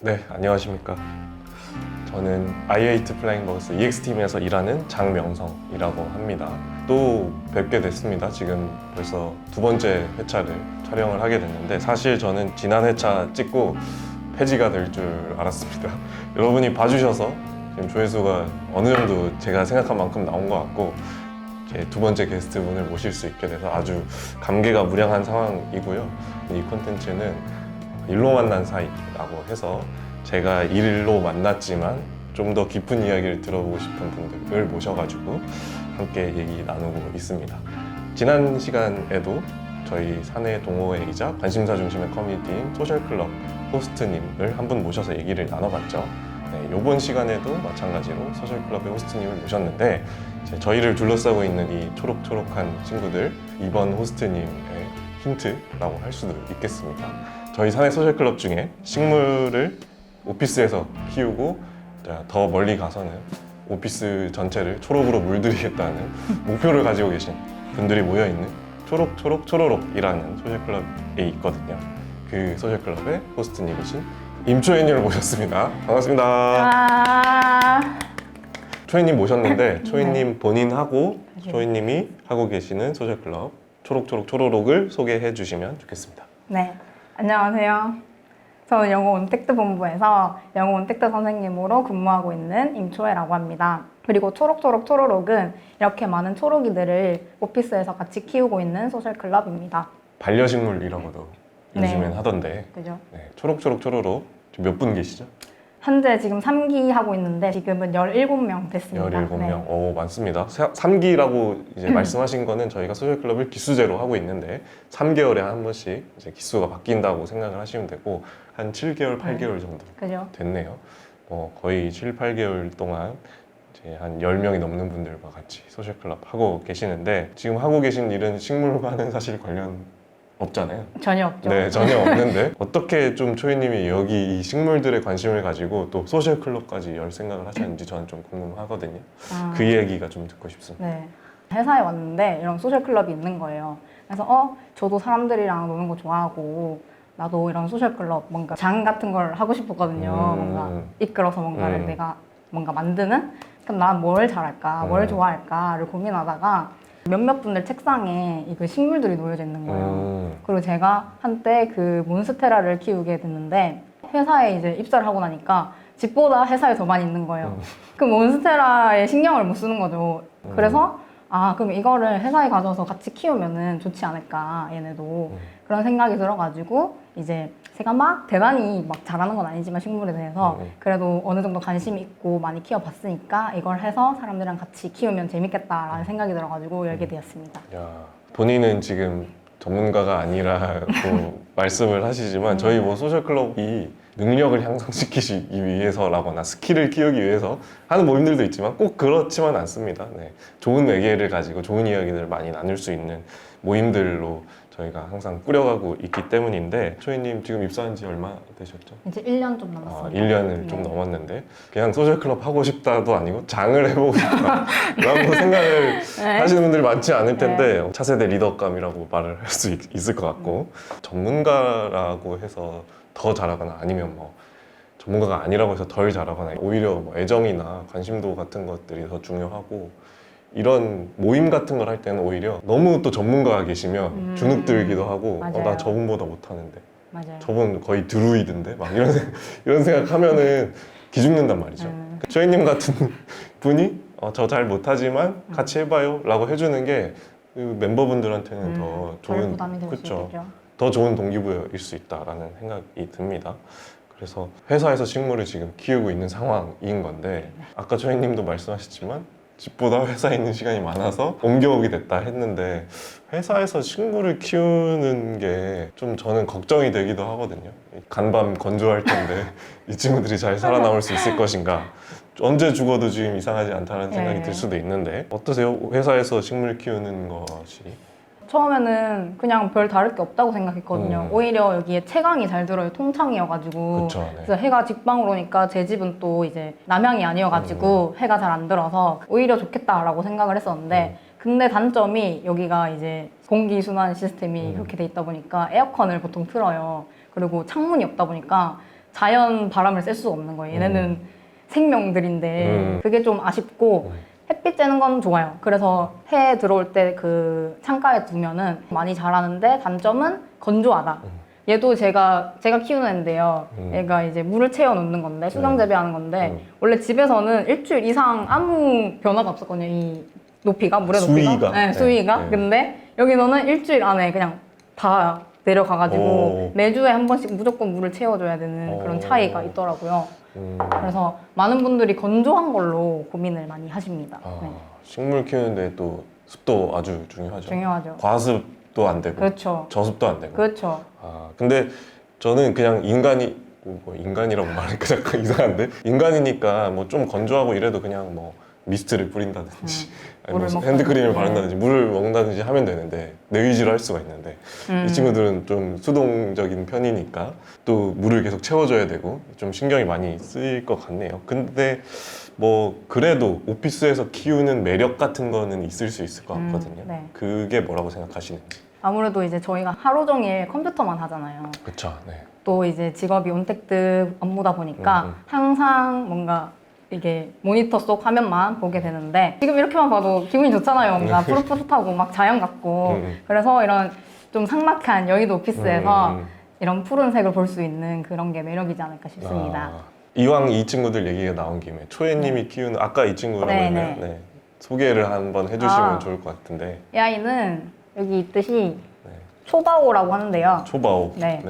네, 안녕하십니까. 저는 i8 플라잉 버스 EX팀에서 일하는 장명성이라고 합니다. 또 뵙게 됐습니다. 지금 벌써 두 번째 회차를 촬영을 하게 됐는데 사실 저는 지난 회차 찍고 폐지가 될 줄 알았습니다. 여러분이 봐주셔서 지금 조회수가 어느 정도 제가 생각한 만큼 나온 것 같고 제 두 번째 게스트분을 모실 수 있게 돼서 아주 감개가 무량한 상황이고요. 이 콘텐츠는 일로 만난 사이라고 해서 제가 일로 만났지만 좀 더 깊은 이야기를 들어보고 싶은 분들을 모셔가지고 함께 얘기 나누고 있습니다. 지난 시간에도 저희 사내 동호회이자 관심사 중심의 커뮤니티인 소셜클럽 호스트님을 한 분 모셔서 얘기를 나눠봤죠. 네, 이번 시간에도 마찬가지로 소셜클럽의 호스트님을 모셨는데 저희를 둘러싸고 있는 이 초록초록한 친구들 이번 호스트님의 힌트라고 할 수도 있겠습니다. 저희 사내 소셜클럽 중에 식물을 오피스에서 키우고 더 멀리 가서는 오피스 전체를 초록으로 물들이겠다는 목표를 가지고 계신 분들이 모여 있는 초록 초록 초로록이라는 소셜클럽에 있거든요. 그 소셜클럽의 호스트님이신 임초혜님을 모셨습니다. 반갑습니다. 아, 초혜님 모셨는데 네. 초혜님 본인하고 초혜님이 하고 계시는 소셜클럽 초록초록 초로록을 소개해 주시면 좋겠습니다. 네. 안녕하세요. 저는 영어 온택트 본부에서 영어 온택트 선생님으로 근무하고 있는 임초혜라고 합니다. 그리고 초록초록 초로록은 이렇게 많은 초록이들을 오피스에서 같이 키우고 있는 소셜클럽입니다. 반려식물이라고도 네. 요즘엔 하던데 그죠? 네, 초록초록 지금 몇분 계시죠? 현재 지금 3기 하고 있는데 지금은 17명 됐습니다. 17명. 네. 오, 많습니다. 3기라고 이제 말씀하신 거는 저희가 소셜클럽을 기수제로 하고 있는데 3개월에 한 번씩 이제 기수가 바뀐다고 생각을 하시면 되고 한 7개월, 8개월 정도 그죠? 됐네요. 뭐 거의 7, 8개월 동안 이제 한 10명이 넘는 분들과 같이 소셜클럽 하고 계시는데 지금 하고 계신 일은 식물과는 사실 관련 없잖아요. 전혀 없죠. 네, 전혀 없는데 어떻게 좀 초이님이 여기 이 식물들에 관심을 가지고 또 소셜 클럽까지 열 생각을 하셨는지 저는 좀 궁금하거든요. 아. 그 얘기가 좀 듣고 싶습니다. 네. 회사에 왔는데 이런 소셜 클럽이 있는 거예요. 그래서 어, 저도 사람들이랑 노는 거 좋아하고 나도 이런 소셜 클럽 뭔가 장 같은 걸 하고 싶었거든요. 음. 뭔가 이끌어서 뭔가를 음. 내가 뭔가 만드는 그럼 난 뭘 잘할까, 뭘 음. 좋아할까를 고민하다가 몇몇 분들 책상에 이그 식물들이 놓여져 있는 거예요. 음, 그리고 제가 한때 그 몬스테라를 키우게 됐는데 회사에 이제 입사를 하고 나니까 집보다 회사에 더 많이 있는 거예요. 음. 그 몬스테라에 신경을 못 쓰는 거죠. 음. 그래서 아 그럼 이거를 회사에 가져서 같이 키우면은 좋지 않을까 얘네도 음. 그런 생각이 들어가지고 이제 제가 막 대단히 막 잘하는 건 아니지만 식물에 대해서 음. 그래도 어느 정도 관심이 있고 많이 키워봤으니까 이걸 해서 사람들이랑 같이 키우면 재밌겠다라는 생각이 들어가지고 열게 되었습니다. 야, 본인은 지금 전문가가 아니라고 말씀을 하시지만 저희 뭐 소셜 클럽이 능력을 향상시키기 위해서라거나 스킬을 키우기 위해서 하는 모임들도 있지만 꼭 그렇지만 않습니다. 네. 좋은 외계를 가지고 좋은 이야기들을 많이 나눌 수 있는 모임들로 저희가 항상 꾸려가고 있기 때문인데 초이님 지금 입사한 지 얼마 되셨죠? 이제 1년 좀 아, 남았습니다. 1년을 좀 네. 넘었는데 그냥 소셜클럽 하고 싶다도 아니고 장을 해보고 싶다라고 생각을 네. 하시는 분들이 많지 않을 텐데 차세대 리더감이라고 말을 할 수 있을 것 같고 전문가라고 해서 더 잘하거나 아니면 뭐 전문가가 아니라고 해서 덜 잘하거나 오히려 뭐 애정이나 관심도 같은 것들이 더 중요하고 이런 모임 같은 걸 할 때는 오히려 너무 또 전문가가 계시면 음. 주눅 들기도 하고 어, 나 맞아요. 저분보다 못하는데 맞아요. 저분 거의 드루이드인데 막 이런 생- 이런 생각하면은 기죽는단 말이죠. 음. 조이님 같은 분이 어, 저잘 못하지만 같이 해봐요라고 해주는 게그 멤버분들한테는 음, 더 덜 좋은 부담이 될 수 그쵸. 있겠죠. 더 좋은 동기부여일 수 있다라는 생각이 듭니다. 그래서 회사에서 식물을 지금 키우고 있는 상황인 건데 아까 조이님도 말씀하셨지만 집보다 회사에 있는 시간이 많아서 옮겨오게 됐다 했는데 회사에서 식물을 키우는 게 좀 저는 걱정이 되기도 하거든요. 간밤 건조할 텐데 이 친구들이 잘 살아남을 수 있을 것인가. 언제 죽어도 지금 이상하지 않다는 생각이 네. 들 수도 있는데 어떠세요? 회사에서 식물 키우는 것이 처음에는 그냥 별 다를 게 없다고 생각했거든요. 음. 오히려 여기에 채광이 잘 들어요. 통창이어가지고. 그렇죠. 네. 그래서 해가 직방으로 오니까 제 집은 또 이제 남향이 아니어가지고 음. 해가 잘 안 들어서 오히려 좋겠다라고 생각을 했었는데 음. 근데 단점이 여기가 이제 공기 순환 시스템이 음. 그렇게 돼 있다 보니까 에어컨을 보통 틀어요. 그리고 창문이 없다 보니까 자연 바람을 쐴수 없는 거예요. 얘네는 생명들인데 음. 그게 좀 아쉽고 음. 햇빛 쬐는 건 좋아요. 그래서 해 들어올 때 그 창가에 두면은 많이 자라는데 단점은 건조하다. 음. 얘도 제가 제가 키우는 애인데요. 음. 얘가 이제 물을 채워 놓는 건데 수경 네. 재배하는 건데 음. 원래 집에서는 일주일 이상 아무 변화가 없었거든요. 이 높이가 물의 높이가. 수위가? 네, 네. 수위가. 네. 근데 여기서는 일주일 안에 그냥 다 내려가가지고 오. 매주에 한 번씩 무조건 물을 채워줘야 되는 그런 오. 차이가 있더라고요. 음. 그래서 많은 분들이 건조한 걸로 고민을 많이 하십니다. 아, 네, 식물 키우는데 또 습도 아주 중요하죠. 중요하죠. 과습도 안 되고 그렇죠. 저습도 안 되고. 그렇죠. 아 근데 저는 그냥 인간이 뭐 인간이라고 말하니까 약간 이상한데 인간이니까 뭐 좀 건조하고 이래도 그냥 뭐 미스트를 뿌린다든지 아니 뭐 음. 물을 먹고. 핸드크림을 네. 바른다든지 물을 먹는다든지 하면 되는데 내 의지로 할 수가 있는데 음. 이 친구들은 좀 수동적인 편이니까 또 물을 계속 채워줘야 되고 좀 신경이 많이 쓰일 것 같네요. 근데 뭐 그래도 오피스에서 키우는 매력 같은 거는 있을 수 있을 것 음, 같거든요. 네. 그게 뭐라고 생각하시는지. 아무래도 이제 저희가 하루 종일 컴퓨터만 하잖아요. 그렇죠. 네. 또 이제 직업이 온택트 업무다 보니까 음, 음. 항상 뭔가 이게 모니터 속 화면만 보게 되는데 지금 이렇게만 봐도 기분이 좋잖아요. 뭔가 푸릇푸릇하고 막 자연 같고 음, 음. 그래서 이런 좀 삭막한 여의도 오피스에서 음, 음. 이런 푸른색을 볼 수 있는 그런 게 매력이지 않을까 싶습니다. 아, 이왕 이 친구들 얘기가 나온 김에 초혜님이 키우는 아까 이 친구라고 네, 했나요? 네. 네. 소개를 한번 해주시면 아. 좋을 것 같은데 이 아이는 여기 있듯이 네. 초바오라고 하는데요. 초바오, 네.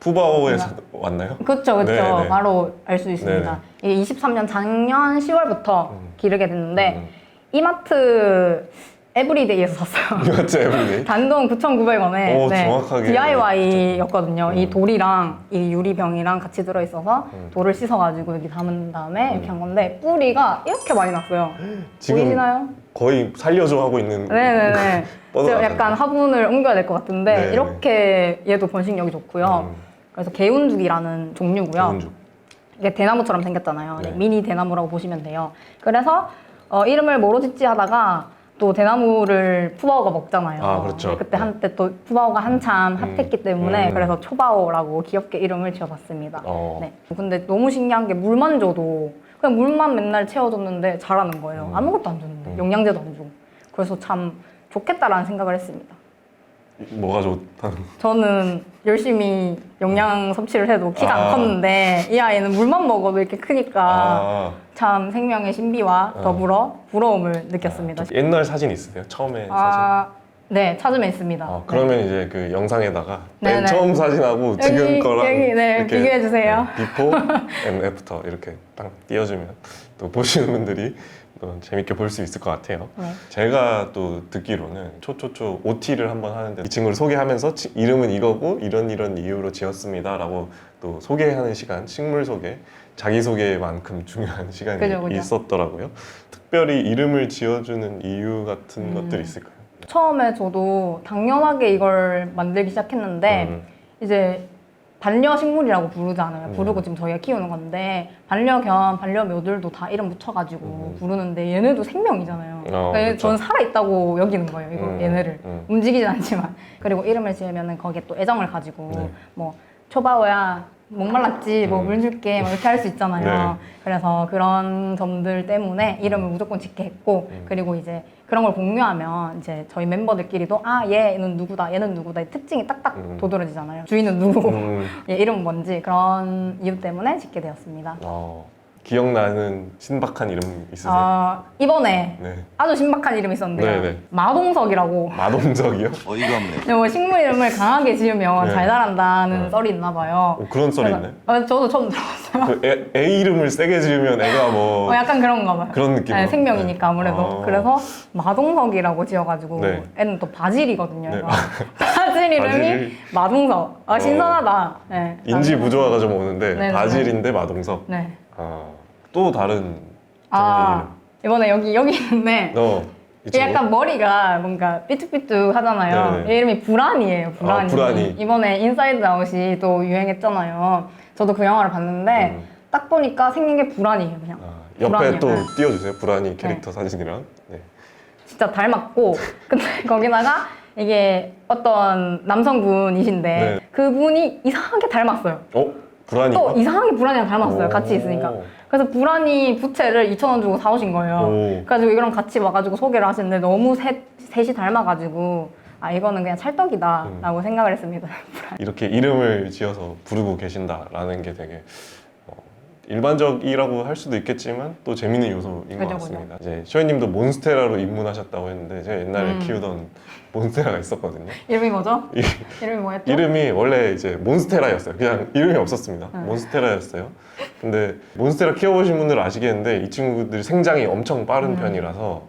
푸바오에서 왔나요? 그렇죠, 그렇죠. 네, 네. 바로 알 수 있습니다. 이게 23년 작년 10월부터 음. 기르게 됐는데 음. 이마트 에브리데이에서 샀어요. 이마트 에브리데이. 단돈 9,900원에 오, 정확하게. DIY였거든요. 이 음. 돌이랑 이 유리병이랑 같이 들어있어서 음. 돌을 씻어가지고 여기 담은 다음에 이렇게 음. 한 건데 뿌리가 이렇게 많이 났어요. 지금 보이시나요? 거의 살려줘 하고 있는. 네네네. 제가 약간 화분을 옮겨야 될 것 같은데 네네. 이렇게 얘도 번식력이 좋고요. 음, 그래서 개운죽이라는 종류고요. 기운죽. 이게 대나무처럼 생겼잖아요. 네. 미니 대나무라고 보시면 돼요. 그래서 어, 이름을 뭐로 짓지 하다가 또 대나무를 푸바오가 먹잖아요. 아, 그렇죠. 그때 네. 한때 또 푸바오가 한참 음. 핫했기 때문에 음. 그래서 초바오라고 귀엽게 이름을 지어봤습니다. 어. 네. 근데 너무 신기한 게 물만 줘도 그냥 물만 맨날 채워줬는데 자라는 거예요. 음. 아무것도 안 줬는데 음. 영양제도 안 주고. 그래서 참 좋겠다라는 생각을 했습니다. 뭐가 좋다는. 저는 열심히 영양 섭취를 해도 키가 아. 안 컸는데 이 아이는 물만 먹어도 이렇게 크니까 아, 참 생명의 신비와 어. 더불어 부러움을 느꼈습니다. 좀 옛날 사진 있으세요? 처음에 사진. 아, 네, 찾으면 있습니다. 어, 그러면 이제 그 영상에다가 네, 맨 네. 처음 사진하고 지금 여기, 거랑 여기, 네, 이렇게 비교해 주세요. 네, 비포 앤 애프터 이렇게 딱 띄워주면 또 보시는 분들이 또 재밌게 볼 수 있을 것 같아요. 네. 제가 또 듣기로는 초초초 OT를 한번 하는데 이 친구를 소개하면서 치- 이름은 이거고 이런 이런 이유로 지었습니다라고 또 소개하는 시간 식물 소개 자기 소개만큼 중요한 시간이 그죠, 그죠. 있었더라고요. 특별히 이름을 지어주는 이유 같은 음. 것들이 있을까요? 처음에 저도 당연하게 이걸 만들기 시작했는데 음. 이제 반려식물이라고 부르잖아요. 음. 부르고 지금 저희가 키우는 건데 반려견, 반려묘들도 다 이름 붙여가지고 음. 부르는데 얘네도 생명이잖아요. 어, 그러니까 그쵸. 전 살아있다고 여기는 거예요. 이거 음, 얘네를 음. 움직이진 않지만 그리고 이름을 지으면 거기에 또 애정을 가지고 네. 뭐 초바오야 목말랐지 뭐 음. 물 줄게 뭐 이렇게 할 수 있잖아요. 네. 그래서 그런 점들 때문에 이름을 무조건 짓게 했고 음. 그리고 이제 그런 걸 공유하면 이제 저희 멤버들끼리도 아 얘는 누구다 얘는 누구다 이 특징이 딱딱 음. 도드러지잖아요. 주인은 누구고 음. 얘 이름은 뭔지 그런 이유 때문에 짓게 되었습니다. 어, 기억나는 신박한 이름 있으세요? 아 이번에 네. 아주 신박한 이름이 있었는데요. 네, 네. 마동석이라고 마동석이요? 어이가 없네. 네, 뭐 식물 이름을 강하게 지으면 네. 잘 자란다는 네. 썰이 있나 봐요. 어, 그런 썰이 있나요? 아, 저도 처음 들어봤어요. 그 애, 애 이름을 세게 지으면 애가 뭐 어, 약간 그런가 봐요. 그런 느낌으로? 네, 생명이니까 네. 아무래도. 아. 그래서 마동석이라고 지어가지고 네. 애는 또 바질이거든요. 네. 그래서 바질 이름이 바질. 마동석. 아 신선하다. 네. 인지 부조화가 좀 오는데 네, 네, 바질인데 마동석. 네. 아, 또 다른 아 이번에 여기 여기 있는데. 어, 이 얘 친구? 약간 머리가 뭔가 삐뚤삐뚤 하잖아요. 네네. 얘 이름이 불안이에요. 불안이. 아, 불안이. 이번에 인사이드 아웃이 또 유행했잖아요. 저도 그 영화를 봤는데 음. 딱 보니까 생긴 게 불안이에요. 그냥 아, 옆에 불안이요. 또 네. 띄워주세요. 불안이 캐릭터 사진이랑. 네. 진짜 닮았고 근데 거기다가 이게 어떤 남성분이신데 네. 그분이 이상하게 닮았어요. 어? 불안이 또 이상하게 불안이랑 닮았어요. 같이 있으니까. 그래서 불안이 부채를 2,000원 주고 사오신 거예요. 오. 그래가지고 이거랑 같이 와가지고 소개를 하시는데 너무 셋, 셋이 닮아가지고 아 이거는 그냥 찰떡이다 라고 생각을 했습니다. 이렇게 이름을 지어서 부르고 계신다라는 게 되게 어, 일반적이라고 할 수도 있겠지만 또 재밌는 요소인 것 그죠, 같습니다. 이제 쇼이님도 몬스테라로 입문하셨다고 했는데 제가 옛날에 음. 키우던 몬스테라가 있었거든요. 이름이 뭐죠? 이- 이름이 뭐였죠? 이름이 원래 이제 몬스테라였어요. 그냥 이름이 없었습니다. 음. 몬스테라였어요. 근데 몬스테라 키워보신 분들은 아시겠는데 이 친구들이 생장이 엄청 빠른 음. 편이라서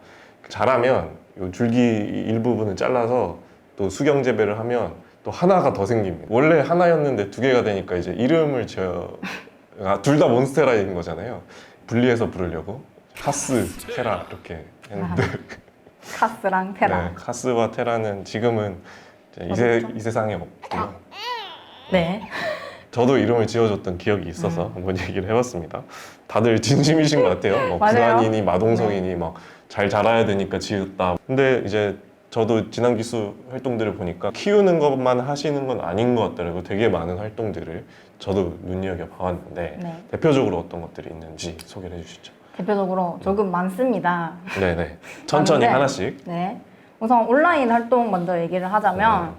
자라면 요 줄기 일부분을 잘라서 또 수경 재배를 하면 또 하나가 더 생깁니다. 원래 하나였는데 두 개가 되니까 이제 이름을 지어 아, 둘 다 몬스테라인 거잖아요. 분리해서 부르려고 카스, 테라 이렇게 했는데 카스랑 테라. 네, 카스와 테라는 지금은 이제 이, 세? 이 세상에 없고요. 네. 저도 이름을 지어줬던 기억이 있어서 음. 한번 얘기를 해봤습니다. 다들 진심이신 것 같아요. 뭐 맞아요. 네. 불안이니 마동석이니 막 잘 자라야 되니까 지었다. 근데 이제 저도 진학 기수 활동들을 보니까 키우는 것만 하시는 건 아닌 것 같더라고요. 되게 많은 활동들을 저도 눈여겨 봐왔는데 네. 대표적으로 어떤 것들이 있는지 소개를 해주시죠. 대표적으로 조금 많습니다. 네네. 천천히 많은데 하나씩. 네. 우선 온라인 활동 먼저 얘기를 하자면 네.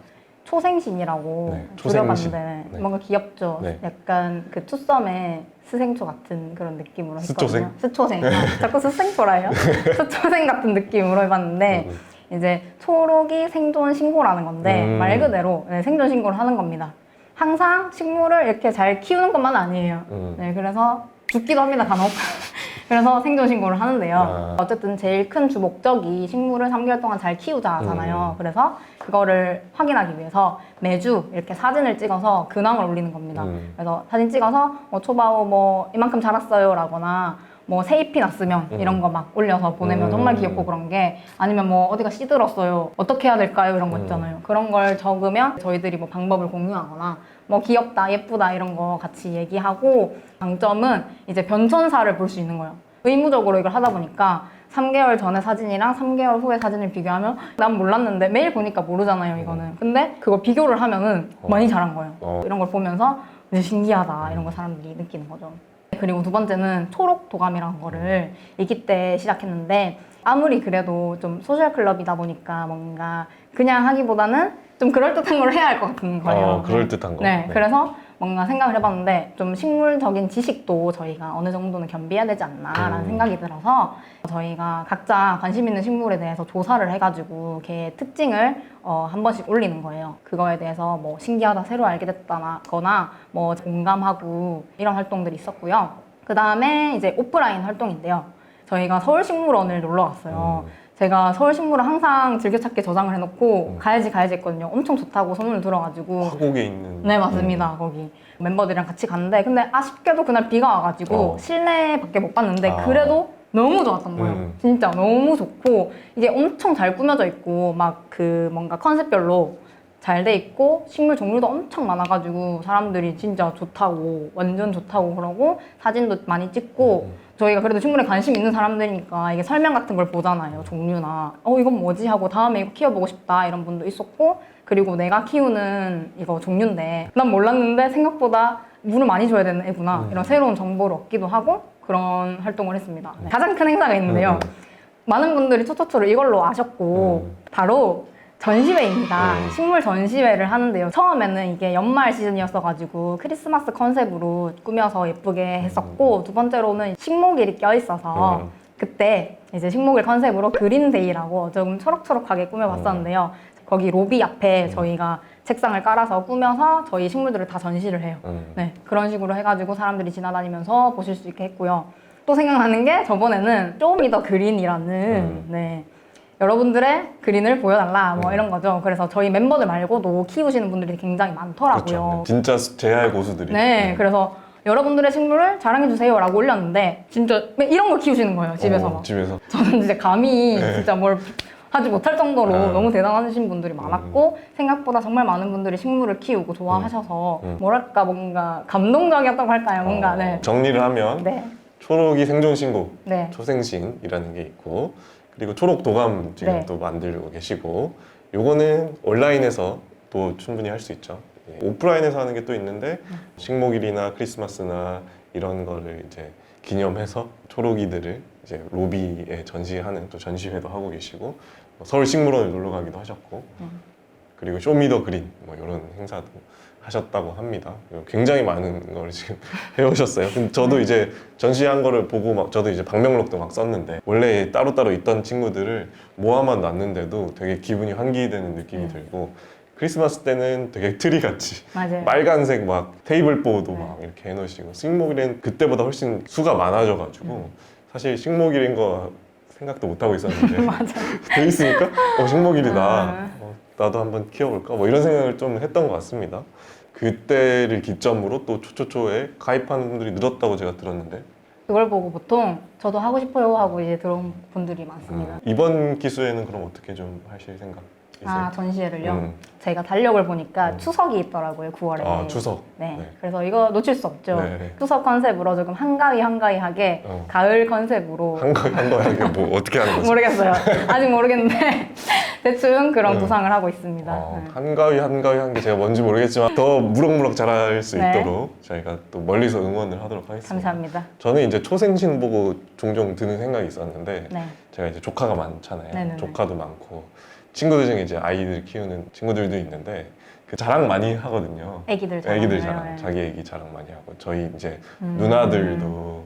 초생신이라고 네, 초생신. 줄여봤는데 네. 뭔가 귀엽죠. 네. 약간 그 투썸의 스생초 같은 그런 느낌으로 스초생? 했거든요. 스초생. 아, 자꾸 스생초라 해요. 스초생 같은 느낌으로 해봤는데 음. 이제 초록이 생존 신고라는 건데 음. 말 그대로 네, 생존 신고를 하는 겁니다. 항상 식물을 이렇게 잘 키우는 것만 아니에요. 음. 네, 그래서 죽기도 합니다, 간혹. 그래서 생존 신고를 하는데요. 아. 어쨌든 제일 큰 주 목적이 식물을 3개월 동안 잘 키우자잖아요. 음. 그래서 그거를 확인하기 위해서 매주 이렇게 사진을 찍어서 근황을 올리는 겁니다. 음. 그래서 사진 찍어서 뭐 초바오 뭐 이만큼 자랐어요라거나 뭐 새잎이 났으면 음. 이런 거 막 올려서 보내면 음. 정말 귀엽고 그런 게 아니면 뭐 어디가 씨들었어요 어떻게 해야 될까요 이런 거 음. 있잖아요 그런 걸 적으면 저희들이 뭐 방법을 공유하거나 뭐 귀엽다 예쁘다 이런 거 같이 얘기하고 장점은 이제 변천사를 볼 수 있는 거예요 의무적으로 이걸 하다 보니까 3개월 전에 사진이랑 3개월 후에 사진을 비교하면 난 몰랐는데 매일 보니까 모르잖아요 이거는 근데 그거 비교를 하면은 어. 많이 자란 거예요 어. 이런 걸 보면서 이제 신기하다 이런 거 사람들이 느끼는 거죠. 그리고 두 번째는 초록 도감이라는 거를 이기 때 시작했는데 아무리 그래도 좀 소셜 클럽이다 보니까 뭔가 그냥 하기보다는 좀 그럴듯한 걸 해야 할 것 같은 거예요. 어, 그럴듯한 거. 네, 그래서 뭔가 생각을 해봤는데 좀 식물적인 지식도 저희가 어느 정도는 겸비해야 되지 않나라는 음. 생각이 들어서 저희가 각자 관심 있는 식물에 대해서 조사를 해가지고 걔 특징을 어, 한 번씩 올리는 거예요. 그거에 대해서 뭐 신기하다, 새로 알게 됐다거나 뭐 공감하고 이런 활동들이 있었고요. 그 다음에 이제 오프라인 활동인데요. 저희가 서울식물원을 놀러 갔어요. 음. 제가 서울식물을 항상 즐겨찾기 저장을 해놓고 음. 가야지 가야지 했거든요. 엄청 좋다고 소문을 들어가지고 화곡에 있는. 네 맞습니다 거기 멤버들이랑 같이 갔는데 근데 아쉽게도 그날 비가 와가지고 어. 실내밖에 못 봤는데 아. 그래도 너무 좋았던 거예요 음. 진짜 너무 좋고 이게 엄청 잘 꾸며져 있고 막 그 뭔가 컨셉별로 잘 돼 있고 식물 종류도 엄청 많아가지고 사람들이 진짜 좋다고 완전 좋다고 그러고 사진도 많이 찍고 음. 저희가 그래도 식물에 관심 있는 사람들이니까 이게 설명 같은 걸 보잖아요 종류나 어 이건 뭐지 하고 다음에 이거 키워보고 싶다 이런 분도 있었고 그리고 내가 키우는 이거 종류인데 난 몰랐는데 생각보다 물을 많이 줘야 되는 애구나 음. 이런 새로운 정보를 얻기도 하고 그런 활동을 했습니다 네. 가장 큰 행사가 있는데요 음. 많은 분들이 초초초를 이걸로 아셨고 음. 바로 전시회입니다. 음. 식물 전시회를 하는데요. 처음에는 이게 연말 시즌이었어가지고 크리스마스 컨셉으로 꾸며서 예쁘게 했었고 두 번째로는 식목일이 껴있어서 음. 그때 이제 식목일 컨셉으로 그린데이라고 조금 초록초록하게 꾸며봤었는데요. 거기 로비 앞에 음. 저희가 책상을 깔아서 꾸며서 저희 식물들을 다 전시를 해요. 음. 네, 그런 식으로 해가지고 사람들이 지나다니면서 보실 수 있게 했고요. 또 생각나는 게 저번에는 쇼미 더 그린이라는 음. 네. 여러분들의 그린을 보여달라 뭐 음. 이런 거죠. 그래서 저희 멤버들 말고도 키우시는 분들이 굉장히 많더라고요. 그렇죠. 진짜 제알 고수들이. 네, 그래서 여러분들의 식물을 자랑해 주세요라고 올렸는데 진짜 이런 걸 키우시는 거예요 집에서 어, 막. 집에서. 저는 진짜 감히 네. 진짜 뭘 하지 못할 정도로 아. 너무 대단하신 분들이 많았고 생각보다 정말 많은 분들이 식물을 키우고 좋아하셔서 음. 뭐랄까 뭔가 감동적이었다고 할까요? 뭔가 어, 네. 정리를 하면 네. 초록이 생존 신고, 네. 초생신이라는 게 있고 그리고 초록 도감 지금 네. 또 만들고 계시고 요거는 온라인에서 또 충분히 할 수 있죠. 예, 오프라인에서 하는 게 또 있는데 식목일이나 크리스마스나 이런 거를 이제 기념해서 초록이들을 이제 로비에 전시하는 또 전시회도 하고 계시고 뭐 서울 식물원을 놀러 가기도 하셨고 음. 그리고 쇼미더 그린 뭐 이런 행사도 하셨다고 합니다. 굉장히 많은 걸 지금 해오셨어요. 근데 저도 이제 전시한 거를 보고 막 저도 이제 방명록도 막 썼는데 원래 따로따로 있던 친구들을 모아만 놨는데도 되게 기분이 환기되는 느낌이 음. 들고 크리스마스 때는 되게 트리 같이 맞아요. 빨간색 막 테이블 보도 네. 막 이렇게 해놓으시고 식목일엔 그때보다 훨씬 수가 많아져가지고 음. 사실 식목일인 거 생각도 못 하고 있었는데. 돼 있으니까 어 식목일이다 아. 어, 나도 한번 키워볼까? 뭐 이런 생각을 좀 했던 것 같습니다. 그때를 기점으로 또 초초초에 가입하는 분들이 늘었다고 제가 들었는데. 그걸 보고 보통 저도 하고 싶어요 하고 이제 들어온 분들이 많습니다. 음, 이번 기수에는 그럼 어떻게 좀 하실 생각 아 전시회를요. 음. 제가 달력을 보니까 음. 추석이 있더라고요. 9월에. 아 추석 네. 네. 그래서 이거 놓칠 수 없죠. 네, 네. 추석 컨셉으로 조금 한가위 한가위하게 어. 가을 컨셉으로 한거 한거하게 뭐 어떻게 하는 거죠? 모르겠어요. 아직 모르겠는데 대충 그런 네. 구상을 하고 있습니다. 어, 네. 한가위 한가위 한 게 제가 뭔지 모르겠지만 더 무럭무럭 자랄 수 네. 있도록 저희가 또 멀리서 응원을 하도록 하겠습니다. 감사합니다. 저는 이제 초생신 보고 종종 드는 생각이 있었는데 네. 제가 이제 조카가 많잖아요. 네네네. 조카도 많고 친구들 중에 이제 아이들 키우는 친구들도 있는데 그 자랑 많이 하거든요. 애기들 자랑. 애기들 자랑, 자기 애기 자랑 많이 하고 저희 이제 음. 누나들도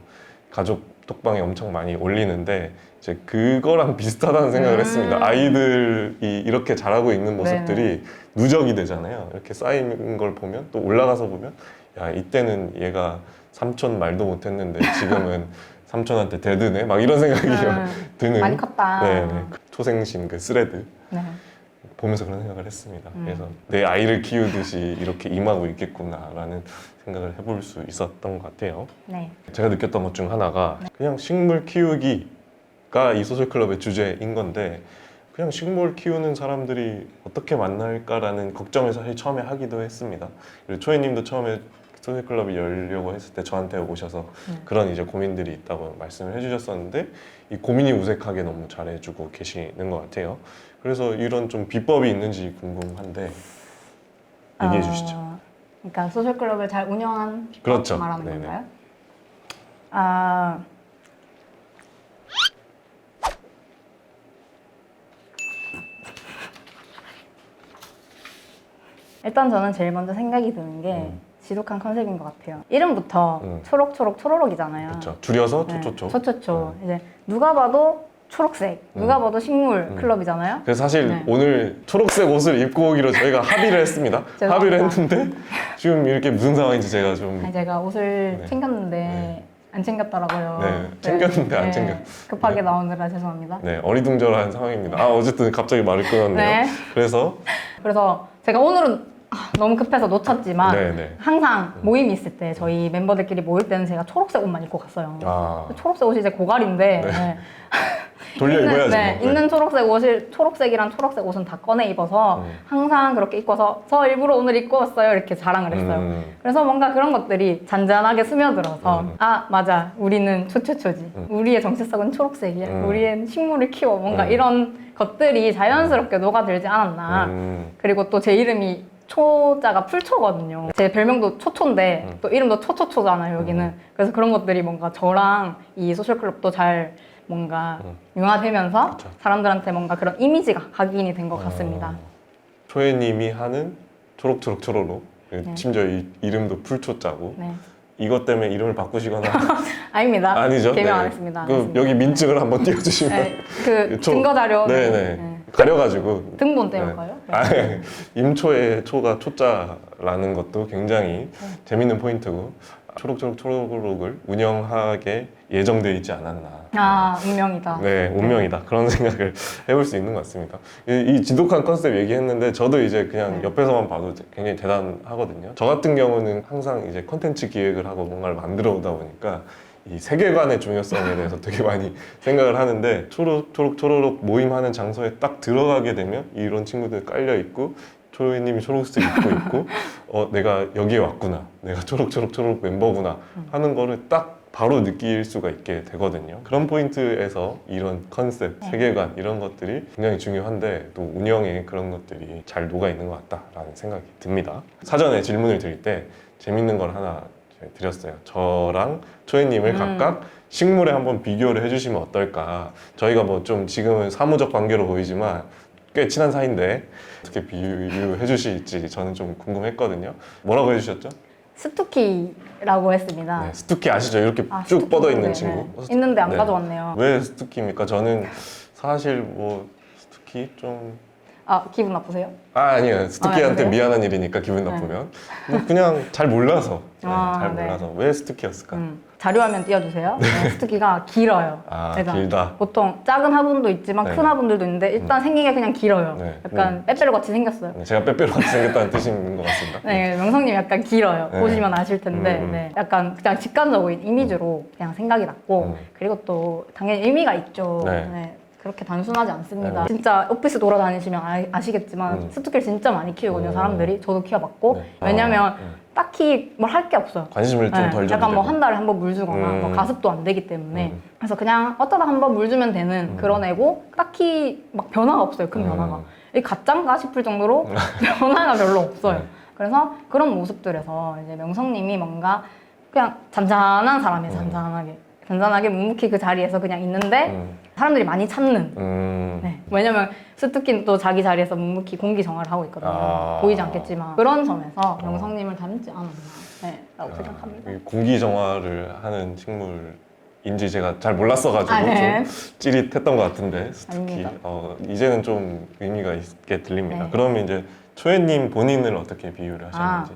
가족 톡방에 엄청 많이 올리는데 이제 그거랑 비슷하다는 생각을 음. 했습니다. 아이들이 이렇게 자라고 있는 모습들이 누적이 되잖아요. 이렇게 쌓이는 걸 보면 또 올라가서 보면 야 이때는 얘가 삼촌 말도 못했는데 지금은 삼촌한테 대드네 막 이런 생각이 음, 드는 많이 컸다. 네, 네. 그 초생신 그 스레드 네. 보면서 그런 생각을 했습니다. 음. 그래서 내 아이를 키우듯이 이렇게 임하고 있겠구나라는 생각을 해볼 수 있었던 것 같아요. 네. 제가 느꼈던 것 중 하나가 그냥 식물 키우기가 이 소셜 클럽의 주제인 건데 그냥 식물 키우는 사람들이 어떻게 만날까라는 걱정을 사실 처음에 하기도 했습니다. 그리고 초이님도 처음에 소셜 클럽이 열려고 했을 때 저한테 오셔서 음. 그런 이제 고민들이 있다고 말씀을 해주셨었는데 이 고민이 우색하게 너무 잘해주고 계시는 것 같아요. 그래서 이런 좀 비법이 있는지 궁금한데 얘기해 어, 주시죠. 그러니까 소셜 클럽을 잘 운영한 비법 그렇죠. 말하는 네네. 건가요? 아 일단 저는 제일 먼저 생각이 드는 게 음. 지독한 컨셉인 것 같아요. 이름부터 음. 초록초록 초록이잖아요. 그렇죠. 줄여서 네, 초초초. 초초초. 이제 누가 봐도 초록색, 누가 음. 봐도 식물 음. 클럽이잖아요. 그래서 사실 네. 오늘 초록색 옷을 입고 오기로 저희가 합의를 했습니다. 합의를 했는데 지금 이렇게 무슨 상황인지 제가 좀 아니, 제가 옷을 네. 챙겼는데 네. 안 챙겼더라고요. 네, 챙겼는데 안 챙겼- 급하게 네. 나오느라 죄송합니다. 네, 어리둥절한 상황입니다. 아 어쨌든 갑자기 말을 끊었네요. 네. 그래서 그래서 제가 오늘은 아, 너무 급해서 놓쳤지만 네, 네. 항상 모임이 있을 때 저희 멤버들끼리 모일 때는 제가 초록색 옷만 입고 갔어요. 아 초록색 옷이 이제 고갈인데 네. 네. 돌려 있는, 입어야죠. 네, 뭐. 네. 있는 초록색 옷을 초록색이랑 초록색 옷은 다 꺼내 입어서 음. 항상 그렇게 입고서 저 일부러 오늘 입고 왔어요 이렇게 자랑을 했어요. 음, 그래서 뭔가 그런 것들이 잔잔하게 스며들어서 음. 아 맞아 우리는 초초초지 음. 우리의 정체성은 초록색이야 음. 우리는 식물을 키워 뭔가 음. 이런 것들이 자연스럽게 녹아들지 않았나 음, 그리고 또 제 이름이 초자가 풀초거든요 제 별명도 초초인데 음. 또 이름도 초초초잖아요 여기는 음. 그래서 그런 것들이 뭔가 저랑 이 소셜클럽도 잘 뭔가 음. 융화되면서 그쵸. 사람들한테 뭔가 그런 이미지가 각인이 된 것 같습니다 어, 초혜님이 하는 초록초록 초록로 그리고 네. 심지어 이, 이름도 풀초자고 네 이것 때문에 이름을 바꾸시거나 아닙니다 아니죠? 개명 네. 안 했습니다 안 그. 여기 민증을 한번 띄워주시면 네, 그 초- 증거 자료 네네 가려가지고 등본 떼올까요? 아, 임초의 초가 초자라는 것도 굉장히 네. 재밌는 포인트고 초록초록 초록을 운영하게 예정되어 있지 않았나. 아 운명이다. 네, 운명이다. 그런 생각을 해볼 수 있는 것 같습니다. 이, 이 지독한 컨셉 얘기했는데 저도 이제 그냥 네. 옆에서만 봐도 굉장히 대단하거든요. 저 같은 경우는 항상 이제 컨텐츠 기획을 하고 뭔가를 만들어 오다 보니까 이 세계관의 중요성에 대해서 되게 많이 생각을 하는데 초록 초록 초록 모임하는 장소에 딱 들어가게 되면 이런 친구들 깔려 있고 초이님이 초록색 입고 있고 어 내가 여기에 왔구나 내가 초록 초록 초록 멤버구나 하는 거를 딱 바로 느낄 수가 있게 되거든요 그런 포인트에서 이런 컨셉 네. 세계관 이런 것들이 굉장히 중요한데 또 운영에 그런 것들이 잘 녹아 있는 것 같다라는 생각이 듭니다 사전에 질문을 드릴 때 재밌는 걸 하나 드렸어요 저랑 초이님을 음. 각각 식물에 한번 비교를 해주시면 어떨까 저희가 뭐 좀 지금은 사무적 관계로 보이지만 꽤 친한 사이인데 어떻게 비유해 주실지 저는 좀 궁금했거든요. 뭐라고 해주셨죠? 스투키라고 했습니다. 네, 스투키 아시죠? 이렇게 아, 쭉 스투키. 뻗어 있는 네, 친구. 네. 있는데 안 네. 가져왔네요. 왜 스투키입니까? 저는 사실 뭐 스투키 좀 아 기분 나쁘세요? 아, 아니에요. 스투키한테 그래요? 미안한 일이니까 기분 네. 나쁘면. 뭐 그냥 잘 몰라서. 네, 아, 잘 네. 몰라서. 왜 스투키였을까? 음, 자료화면 띄워주세요. 네, 스투키가 길어요. 아, 그러니까 길다. 보통 작은 화분도 있지만 네. 큰 화분들도 있는데 일단 생긴 게 그냥 길어요. 네. 약간 빼빼로 같이 생겼어요. 네, 제가 빼빼로 같이 생겼다는 뜻인 것 같습니다. 네, 명성님 약간 길어요. 네. 보시면 아실 텐데, 음, 음. 네, 약간 그냥 직관적인 이미지로 그냥 생각이 났고, 음. 그리고 또 당연히 의미가 있죠. 네. 네, 그렇게 단순하지 않습니다. 네. 진짜 오피스 돌아다니시면 아, 시겠지만 음. 스투키를 진짜 많이 키우거든요, 음. 사람들이. 저도 키워봤고. 네. 왜냐면 아, 네. 딱히 뭘 할 게 없어요. 관심을 좀 네, 덜 줘도 약간 뭐 되고. 한 달에 한 번 물 주거나 음. 뭐 가습도 안 되기 때문에 음. 그래서 그냥 어쩌다 한 번 물 주면 되는 음. 그런 애고 딱히 막 변화가 없어요 큰 음. 변화가 이 가짠가 싶을 정도로 변화가 별로 없어요 네. 그래서 그런 모습들에서 이제 명성님이 뭔가 그냥 잔잔한 사람이에요 음. 잔잔하게 잔잔하게 묵묵히 그 자리에서 그냥 있는데 음. 사람들이 많이 찾는 음. 네. 왜냐면 스투키는 또 자기 자리에서 묵묵히 공기 정화를 하고 있거든요. 아. 보이지 않겠지만 그런 점에서 명성님을 닮지 않았나 네, 라고 생각합니다. 아, 이 공기 정화를 하는 식물 인지 제가 잘 몰랐어가지고 아, 네. 좀 찌릿했던 것 같은데 스투키 아닙니다. 어, 이제는 좀 의미가 있게 들립니다. 네. 그러면 이제 초혜님 본인을 어떻게 비유를 하셨는지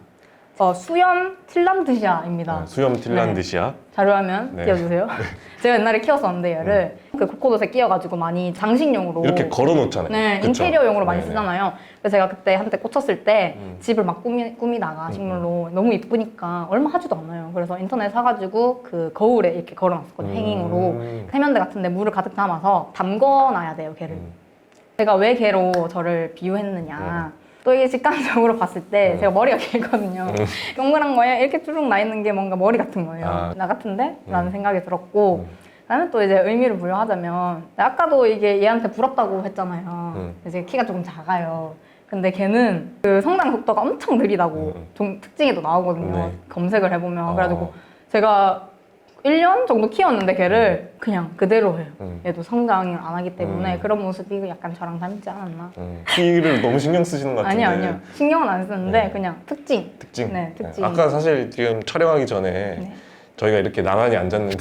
어, 수염 틸란드시아입니다. 네, 수염 틸란드시아 자료화면 네. 띄워주세요. 제가 옛날에 키웠었는데 얘를 그 코코넛에 끼워가지고 많이 장식용으로 이렇게 걸어놓잖아요. 네, 그쵸? 인테리어용으로 많이 네네. 쓰잖아요. 그래서 제가 그때 한때 꽂혔을 때 음. 집을 막 꾸미, 꾸미다가 음, 식물로 너무 이쁘니까 얼마 하지도 않아요. 그래서 인터넷 사가지고 그 거울에 이렇게 걸어놨었거든요. 행잉으로. 음. 세면대 같은데 물을 가득 담아서 담궈놔야 돼요, 걔를. 음. 제가 왜 걔로 저를 비유했느냐. 또 이게 직관적으로 봤을 때 음. 제가 머리가 길거든요. 음. 동그란 거에 이렇게 쭈룩 나 있는 게 뭔가 머리 같은 거예요. 아. 나 같은데? 라는 음. 생각이 들었고 음. 나는 또 이제 의미를 부여하자면 아까도 이게 얘한테 부럽다고 했잖아요. 음. 이제 키가 조금 작아요. 근데 걔는 그 성장 속도가 엄청 느리다고 음. 좀 특징이 또 나오거든요. 네. 검색을 해보면. 어. 그래가지고 제가 1년 정도 키웠는데 걔를 그냥 그대로 해요. 음. 얘도 성장을 안 하기 때문에 음. 그런 모습이 약간 저랑 닮지 않았나? 음. 키를 너무 신경 쓰시는 것 같은데 아니요, 아니요. 신경은 안 쓰는데 네. 그냥 특징. 특징. 네, 특징. 아까 사실 지금 촬영하기 전에 네. 저희가 이렇게 나란히 앉았는데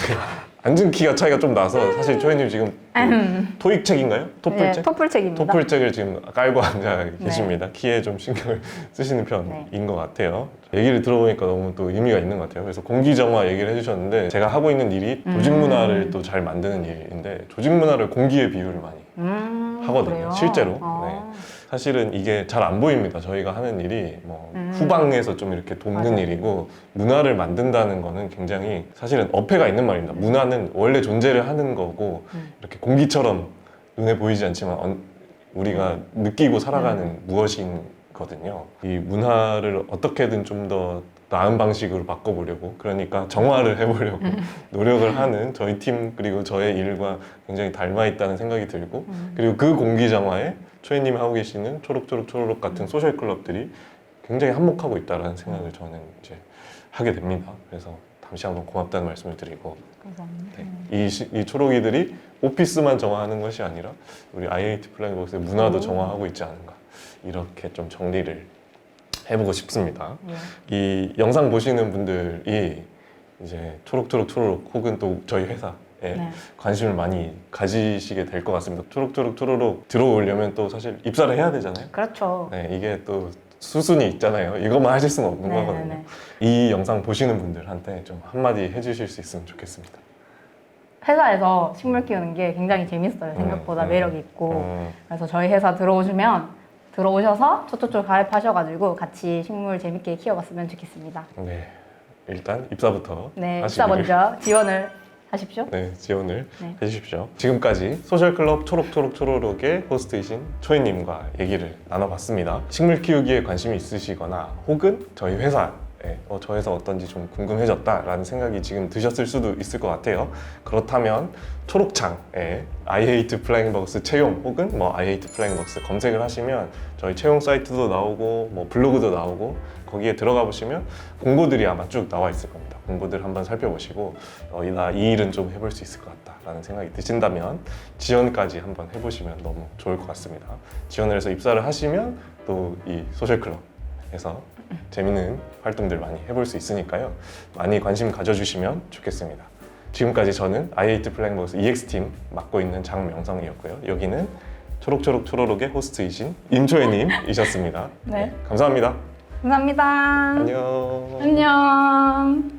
앉은 키가 차이가 좀 나서 사실 초혜님 지금 그 토익책인가요? 네, 토플책? 토플책입니다. 토플책을 지금 깔고 앉아 네. 계십니다. 키에 좀 신경을 쓰시는 편인 네. 것 같아요. 얘기를 들어보니까 너무 또 의미가 있는 것 같아요. 그래서 공기정화 얘기를 해주셨는데 제가 하고 있는 일이 조직 음. 문화를 또 잘 만드는 일인데 조직 문화를 공기에 비유를 많이 음, 하거든요, 그래요? 실제로. 아. 사실은 이게 잘 안 보입니다. 저희가 하는 일이 뭐 음. 후방에서 좀 이렇게 돕는 맞아요. 일이고 문화를 만든다는 거는 굉장히 사실은 어폐가 있는 말입니다. 문화는 원래 존재를 하는 거고 음. 이렇게 공기처럼 눈에 보이지 않지만 언- 우리가 느끼고 살아가는 음. 무엇인 거든요. 이 문화를 어떻게든 좀 더 나은 방식으로 바꿔보려고 그러니까 정화를 해보려고 음. 노력을 하는 저희 팀 그리고 저의 일과 굉장히 닮아 있다는 생각이 들고 음. 그리고 그 공기 정화에 초이님이 하고 계시는 초록초록 초록록 같은 소셜 클럽들이 굉장히 한몫하고 있다는 생각을 저는 이제 하게 됩니다. 그래서 다시 한번 고맙다는 말씀을 드리고. 네. 이, 시- 이 초록이들이 오피스만 정화하는 것이 아니라 우리 IAT 플라이버스의 문화도 오. 정화하고 있지 않은가 이렇게 좀 정리를 해보고 싶습니다. 네. 이 영상 보시는 분들이 이제 초록초록 초록 혹은 또 저희 회사에 네. 관심을 많이 가지시게 될 것 같습니다. 초록초록 초록록 들어오려면 또 사실 입사를 해야 되잖아요. 그렇죠. 네, 이게 또 수순이 있잖아요. 이것만 하실 수는 없는 네, 거거든요. 네, 네. 이 영상 보시는 분들한테 좀 한마디 해주실 수 있으면 좋겠습니다. 회사에서 식물 키우는 게 굉장히 재밌어요. 생각보다 음, 매력이 있고. 음, 그래서 저희 회사 들어오시면 들어오셔서 초초초 가입하셔가지고 같이 식물 재밌게 키워봤으면 좋겠습니다. 네, 일단 입사부터 네, 하시기를. 입사 먼저 지원을 하십시오. 네, 지원을 네. 해주십시오. 지금까지 소셜클럽 초록초록초록의 호스트이신 초이님과 얘기를 나눠봤습니다. 식물 키우기에 관심이 있으시거나 혹은 저희 회사 에 어, 저 회사 어떤지 좀 궁금해졌다라는 생각이 지금 드셨을 수도 있을 것 같아요. 그렇다면 초록창에 I hate flying bugs 채용 혹은 뭐 I hate flying bugs 검색을 하시면 저희 채용 사이트도 나오고 뭐 블로그도 나오고 거기에 들어가 보시면 공고들이 아마 쭉 나와 있을 겁니다. 공고들 한번 살펴보시고 어, 나이 일은 좀 해볼 수 있을 것 같다라는 생각이 드신다면 지원까지 한번 해보시면 너무 좋을 것 같습니다. 지원을 해서 입사를 하시면 또 이 소셜클럽에서 재밌는 활동들 많이 해볼 수 있으니까요. 많이 관심 가져주시면 좋겠습니다. 지금까지 저는 아이에이트 플랭버스 EX팀 맡고 있는 장명성이었고요. 여기는 초록초록 초록의 호스트이신 임초혜님이셨습니다. 네. 감사합니다. 감사합니다. 안녕. 안녕.